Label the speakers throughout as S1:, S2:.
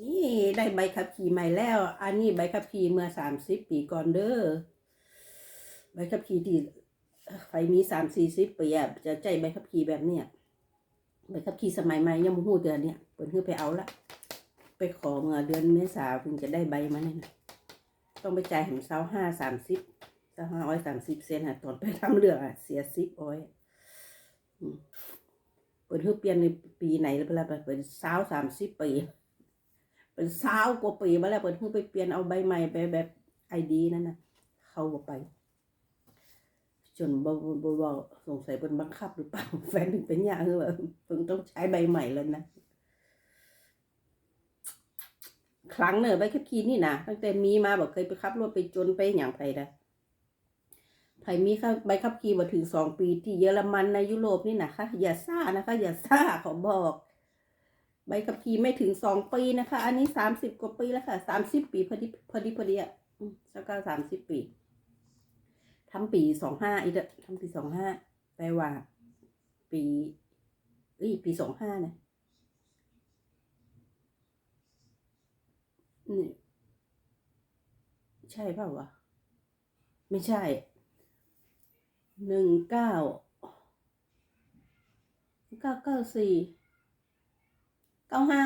S1: นี่ได้ใบขับขี่ใหม่แล้ว อันนี้ใบขับขี่เมื่อสามสิบปีก่อนเด้อ ใบขับขี่ที่ใครมีสามสี่สิบปีอะจะใจใบขับขี่แบบเนี้ยใบขับขี่สมัยใหม่ยังมู้เดือนเนี้ยเปิดเพื่อไปเอาละ ไปขอเมื่อเดือนเมษาถึงจะได้ใบมาเนี่ยต้องไปจ่ายแหมเช้าห้าสามสิบเช้าห้าร้อยสามสิบเซนอะตอนไปทำเรื่องอะเสียสิบอ้อยเปิดเพื่อเปลี่ยนในปีไหนแล้วเวลาเป็นเช้าสามสิบปี เป็นเช้ากว่าปีมาแล้วเปิดเพิ่งไปเปลี่ยนเอาใบใหม่ไปแบบไอดีนั่นนะเข้าบ่ไปจนบ่บ่บ่สงสัยเป็นบังคับหรือเปล่าแฟนถึงเป็นอย่างคือแบบเพิ่งต้องใช้ใบใหม่แล้วนะครั้งเนอะใบขับขี่นี่นะตั้งแต่มีมาบอกเคยไปขับรถไปจนไปอย่างไผนะไผมีคใบขับขี่มาถึงสองปีที่เยอรมันในยุโรปนี่นะคะอย่าซ่านะคะ อย่าซ่าขอบอก บขับขี่ไม่ถึงสองปีนะคะ อันนี้สามสิบกว่าปีแล้วค่ะสามสิบปีพอดีพอดีพอดีอะอืมสักสามสิบปีทำปีสองห้าอีกเด้อทำปีสองห้าแปลว่า ปีเอ้ยปีสองห้านะนี่ใช่เปล่าวะไม่ใช่หนึ่งเก้าเก้าเก้าสี่ เก้าห้า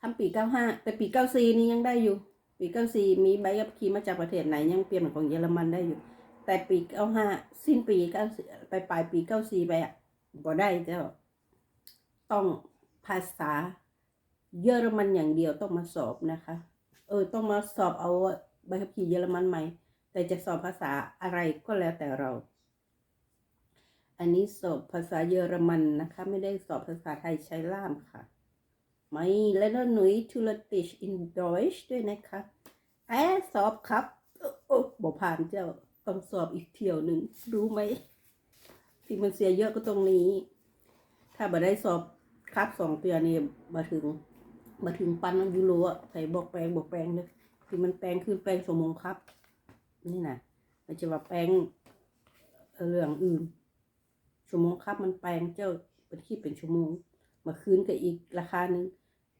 S1: ทำปีเก้าห้าแต่ปีเก้าสี่นี่ยังได้อยู่ ปีเก้าสี่มีใบขับขี่มาจากประเทศไหนยังเปลี่ยนของเยอรมันได้อยู่ แต่ปีเก้าห้าสิ้นปีเก้าไปปลายปีเก้าสี่ไปอะบ่ได้เจ้าต้องภาษาเยอรมันอย่างเดียวต้องมาสอบนะคะ เออ ต้องมาสอบเอาใบขับขี่เยอรมันใหม่ แต่จะสอบภาษาอะไรก็แล้วแต่เรา อันนี้สอบภาษาเยอรมันนะคะ ไม่ได้สอบภาษาไทยใช้ล่ามค่ะ ไม่และนหนุยทุลติชอินดอยชด้วยนะคะแอบสอบครับโอ้บอกผ่านเจ้าต้องสอบอีกเที่ยวหนึ่งรู้ไหมที่มันเสียเยอะก็ตรงนี้ ถ้าบ่ได้สอบครับสองเตียนี่มาถึงมาถึงปันยูโรอะใส่บอกแปลงบอกแปลงเลยที่มันแปลงคือแปลงสมงครับ นี่นะมันจะว่าแปลงเเรื่องอื่น ชั่วโมงครับมันแปลงเจ้าเป็นคิดเป็นชั่วโมงมาคืนก็อีกราคาหนึ่ง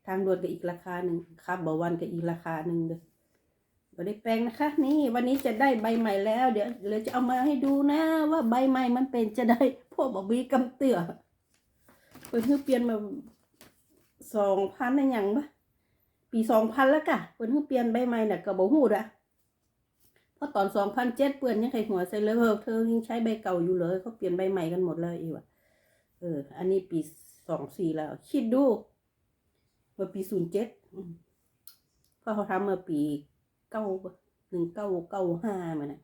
S1: ทางด่วนก็อีกราคาหนึ่งครับบวันก็อีกราคาหนึ่งเลยบ่ได้แปลงนะคะ นี่วันนี้จะได้ใบใหม่แล้ว เดี๋ยวเราจะเอามาให้ดูนะ ว่าใบใหม่มันเป็นจะได้พวกบบีกำเตือเพิ่นเพิ่งเปลี่ยนมาสองพันในอย่างปะปีสองพันแล้วกะเพิ่นเพิ่งเปลี่ยนใบใหม่น่ะก็บ่ฮู้ละ เพราะตอนสองพันเจ็ดเปื่อนยังใครหัวใส่เลยเพิ่เธอยังใช้ใบเก่าอยู่เลยเขาเปลี่ยนใบใหม่กันหมดเลยอีกว่ะเออ อันนี้ปีสองสี่แล้ว คิดดูเมื่อปีศูนย์เจ็ดเพอเขาทำเมื่อปีเก้าหนึ่งเก้าเก้าห้ามันนะ